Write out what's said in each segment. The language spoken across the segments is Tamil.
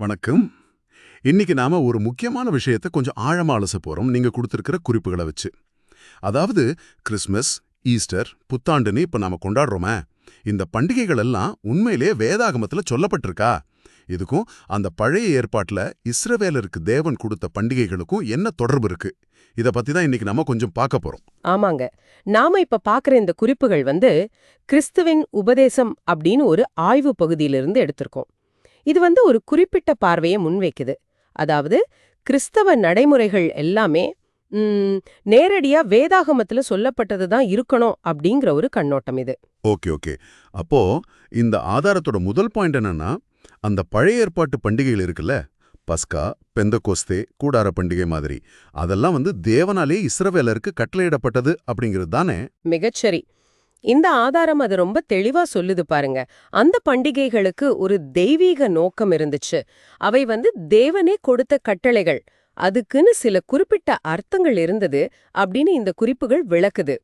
வணக்கம். இன்னைக்கு நாம ஒரு முக்கியமான விஷயத்தை கொஞ்சம் ஆழமா அலச போறோம். நீங்க கொடுத்திருக்கிற குறிப்புகளை வச்சு. அதாவது கிறிஸ்மஸ் ஈஸ்டர் புத்தாண்டுன்னு இப்ப நாம கொண்டாடுறோமே. இந்த பண்டிகைகள் எல்லாம் உண்மையிலேயே வேதாகமத்துல சொல்லப்பட்டிருக்கா? இதுக்கும் அந்த பழைய ஏற்பாட்டுல இஸ்ரவேலருக்கு தேவன் கொடுத்த பண்டிகைகளுக்கும் என்ன தொடர்பு இருக்கு? இத பத்தி தான் இன்னைக்கு நாம கொஞ்சம் பார்க்க போறோம். ஆமாங்க. நாம இப்ப பாக்குற இந்த குறிப்புகள் வந்து கிறிஸ்துவின் உபதேசம் அப்படின்னு ஒரு ஆய்வு பகுதியிலிருந்து எடுத்திருக்கோம். இது வந்து ஒரு குறிப்பிட்ட பார்வையை முன்வைக்குது. அதாவது கிறிஸ்தவ நடைமுறைகள் எல்லாமே நேரடியா வேதாகமத்துல சொல்லப்பட்டது தான் இருக்கணும் அப்படிங்கிற ஒரு கண்ணோட்டம் இது. Okay okay. அப்போ இந்த ஆதாரத்தோட முதல் பாயிண்ட் என்னன்னா அந்த பழைய ஏற்பாட்டு பண்டிகைகள் இருக்குல்ல? பஸ்கா பெந்தகோஸ்தே கூடார பண்டிகை மாதிரி. அதெல்லாம் வந்து தேவனாலே இஸ்ரவேலருக்கு கட்டளையிடப்பட்டது அப்படிங்கிறது தானே? மிகச்சரி. இந்த ஆதாரம் அது ரொம்ப தெளிவா சொல்லுது பாருங்க. அந்த பண்டிகைகளுக்கு ஒரு தெய்வீக நோக்கம் இருந்துச்சு. அவை வந்து தேவனே கொடுத்த கட்டளைகள். அதுக்குன்னு சில குறிப்பிட்ட அர்த்தங்கள் இருந்தது அப்படின்னு இந்த குறிப்புகள் விளக்குது.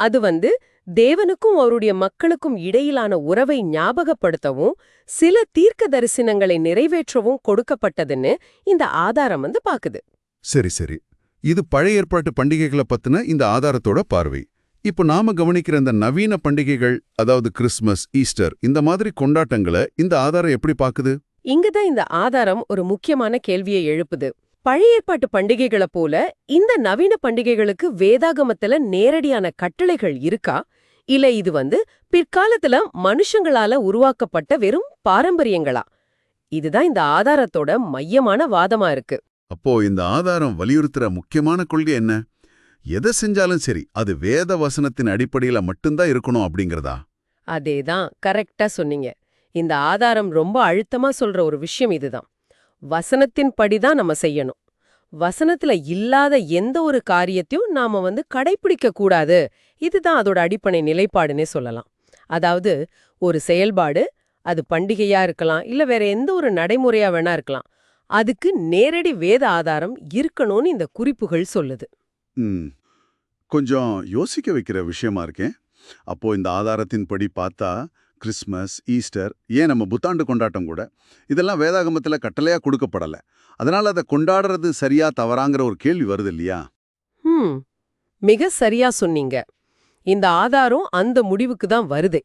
அது வந்து தேவனுக்கும் அவருடைய மக்களுக்கும் இடையிலான உறவை ஞாபகப்படுத்தவும் சில தீர்க்க தரிசனங்களை நிறைவேற்றவும் கொடுக்கப்பட்டதுன்னு இந்த ஆதாரம் வந்து பாக்குது. சரி சரி. இது பழைய ஏற்பாட்டு பண்டிகைகளை பத்தின இந்த ஆதாரத்தோட பார்வை. இப்போ நாம கவனிக்கிற இந்த நவீன பண்டிகைகள் அதாவது கிறிஸ்மஸ் ஈஸ்டர் இந்த மாதிரி கொண்டாட்டங்களை இந்த ஆதாரம் எப்படி பாக்குது? இங்கதான் இந்த ஆதாரம் ஒரு முக்கியமான கேள்வியை எழுப்புது. பழைய ஏற்பாட்டு பண்டிகைகளை போல இந்த நவீன பண்டிகைகளுக்கு வேதாகமத்துல நேரடியான கட்டளைகள் இருக்கா? இல்ல இது வந்து பிற்காலத்துல மனுஷங்களால உருவாக்கப்பட்ட வெறும் பாரம்பரியங்களா? இதுதான் இந்த ஆதாரத்தோட மையமான வாதமா இருக்கு. அப்போ இந்த ஆதாரம் வலியுறுத்துற முக்கியமான கொள்கை என்ன? எதை செஞ்சாலும் சரி அது வேத வசனத்தின் அடிப்படையில மட்டும்தான் இருக்கணும் அப்படிங்கறதா? அதேதான் கரெக்டா சொன்னீங்க. இந்த ஆதாரம் ரொம்ப அழுத்தமா சொல்ற ஒரு விஷயம் இதுதான். வசனத்தின் படிதான் நம்ம செய்யணும். வசனத்துல இல்லாத எந்த ஒரு காரியத்தையும் நாம வந்து கடைபிடிக்க கூடாது. இதுதான் அதோட அடிப்படை நிலைப்பாடுனே சொல்லலாம். அதாவது ஒரு செயல்பாடு அது பண்டிகையா இருக்கலாம் இல்ல வேற எந்த ஒரு நடைமுறையா வேணா இருக்கலாம். அதுக்கு நேரடி வேத ஆதாரம் இருக்கணும்னு இந்த குறிப்புகள் சொல்லுது. ம். கொஞ்சம் யோசிக்க வைக்கிற விஷயமா இருக்கேன் அப்போ இந்த ஆதாரத்தின்படி பார்த்தா கிறிஸ்மஸ் ஈஸ்டர் ஏன் நம்ம புத்தாண்டு கொண்டாட்டம் கூட இதெல்லாம் வேதாகமத்துல கட்டளையா கொடுக்கப்படல. அதனால அதை கொண்டாடுறது சரியா தவறாங்கிற ஒரு கேள்வி வருது இல்லையா? ம் மிக சரியா சொன்னீங்க. இந்த ஆதாரம் அந்த முடிவுக்கு தான் வருது.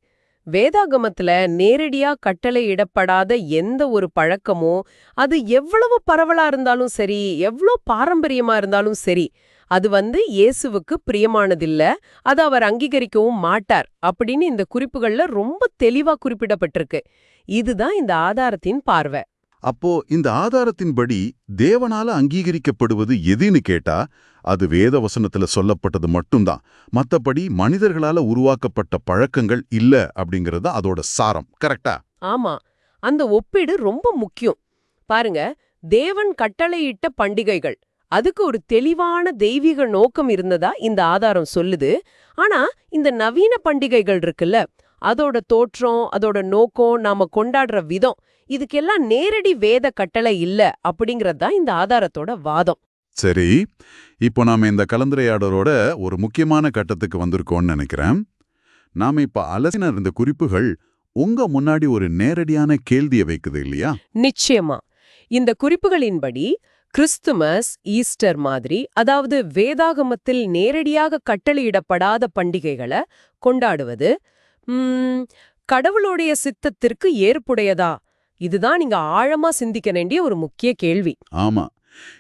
வேதாகமத்துல நேரடியா கட்டளையிடப்படாத எந்த ஒரு பழக்கமோ அது எவ்வளவு பரவலா இருந்தாலும் சரி எவ்வளோ பாரம்பரியமா இருந்தாலும் சரி அது வந்து இயேசுவுக்கு பிரியமானதில்ல. அது அவர் அங்கீகரிக்கவும் மாட்டார் அப்படின்னு இந்த குறிப்புகள்ல ரொம்ப தெளிவா குறிப்பிடப்பட்டிருக்கு. இதுதான் இந்த ஆதாரத்தின் பார்வை. அப்போ இந்த ஆதாரத்தின்படி தேவனால அங்கீகரிக்கப்படுவது எதுன்னு கேட்டா அது வேத வசனத்துல சொல்லப்பட்டது மட்டும்தான். மத்தபடி மனிதர்களால உருவாக்கப்பட்ட பழக்கங்கள் இல்ல அப்படிங்கறது அதோட சாரம். கரெக்டா? ஆமா. அந்த ஒப்பீடு ரொம்ப முக்கியம். பாருங்க தேவன் கட்டளையிட்ட பண்டிகைகள் அதுக்கு ஒரு தெளிவான தெய்வீக நோக்கம் இருந்ததா இந்த ஆதாரம் சொல்லுது. ஆனா இந்த நவீன பண்டிகைகள் இருக்குல்ல அதோட தோற்றம் அதோட நோக்கம் நாம கொண்டாடுற விதம் இதுக்கெல்லாம் நேரடி வேத கட்டளை இல்ல அப்படிங்கறது தான் இந்த ஆதாரத்தோட வாதம். சரி இப்போ நாம இந்த கலந்துரையாடலோட ஒரு முக்கியமான கட்டத்துக்கு வந்திருக்கோம்னு நினைக்கிறேன். நாம இப்ப அலசின இந்த குறிப்புகள் உங்க முன்னாடி ஒரு நேரடியான கேள்வியை வைக்குது இல்லையா? நிச்சயமா. இந்த குறிப்புகளின்படி கிறிஸ்துமஸ் ஈஸ்டர் மாதிரி அதாவது வேதாகமத்தில் நேரடியாக கட்டளையிடப்படாத பண்டிகைகளை கொண்டாடுவது கடவுளுடைய சித்தத்திற்கு ஏற்புடையதா? இதுதான் நீங்க ஆழமா சிந்திக்க வேண்டிய ஒரு முக்கிய கேள்வி. ஆமா.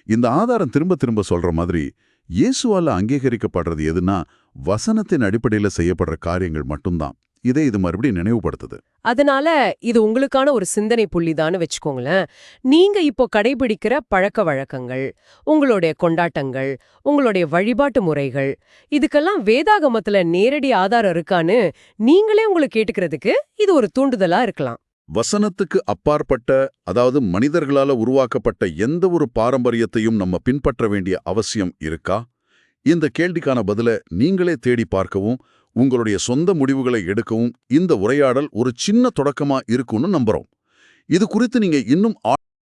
இந்த ஆதாரம் திரும்ப திரும்ப சொல்ற மாதிரி இயேசுவால அங்கீகரிக்கப்படுறது எதுனா வசனத்தின் அடிப்படையில செய்யப்படுற காரியங்கள் மட்டும்தான். இதை இது மறுபடியும் நினைவுபடுத்துது. அதனால இது உங்களுக்கான ஒரு சிந்தனை புள்ளிதான்னு வச்சுக்கோங்களேன். நீங்க இப்போ கடைபிடிக்கிற பழக்க வழக்கங்கள் உங்களுடைய கொண்டாட்டங்கள் உங்களுடைய வழிபாட்டு முறைகள் இதுக்கெல்லாம் வேதாகமத்துல நேரடி ஆதாரம் இருக்கான்னு நீங்களே உங்களை கேட்டுக்கிறதுக்கு இது ஒரு தூண்டுதலா இருக்கலாம். வசனத்துக்கு அப்பாற்பட்ட அதாவது மனிதர்களால உருவாக்கப்பட்ட எந்த ஒரு பாரம்பரியத்தையும் நம்ம பின்பற்ற வேண்டிய அவசியம் இருக்கா? இந்த கேள்விக்கான பதில நீங்களே தேடி பார்க்கவும் உங்களுடைய சொந்த முடிவுகளை எடுக்கவும் இந்த உரையாடல் ஒரு சின்ன தொடக்கமா இருக்கும்னு நம்புறோம். இது குறித்து நீங்க இன்னும்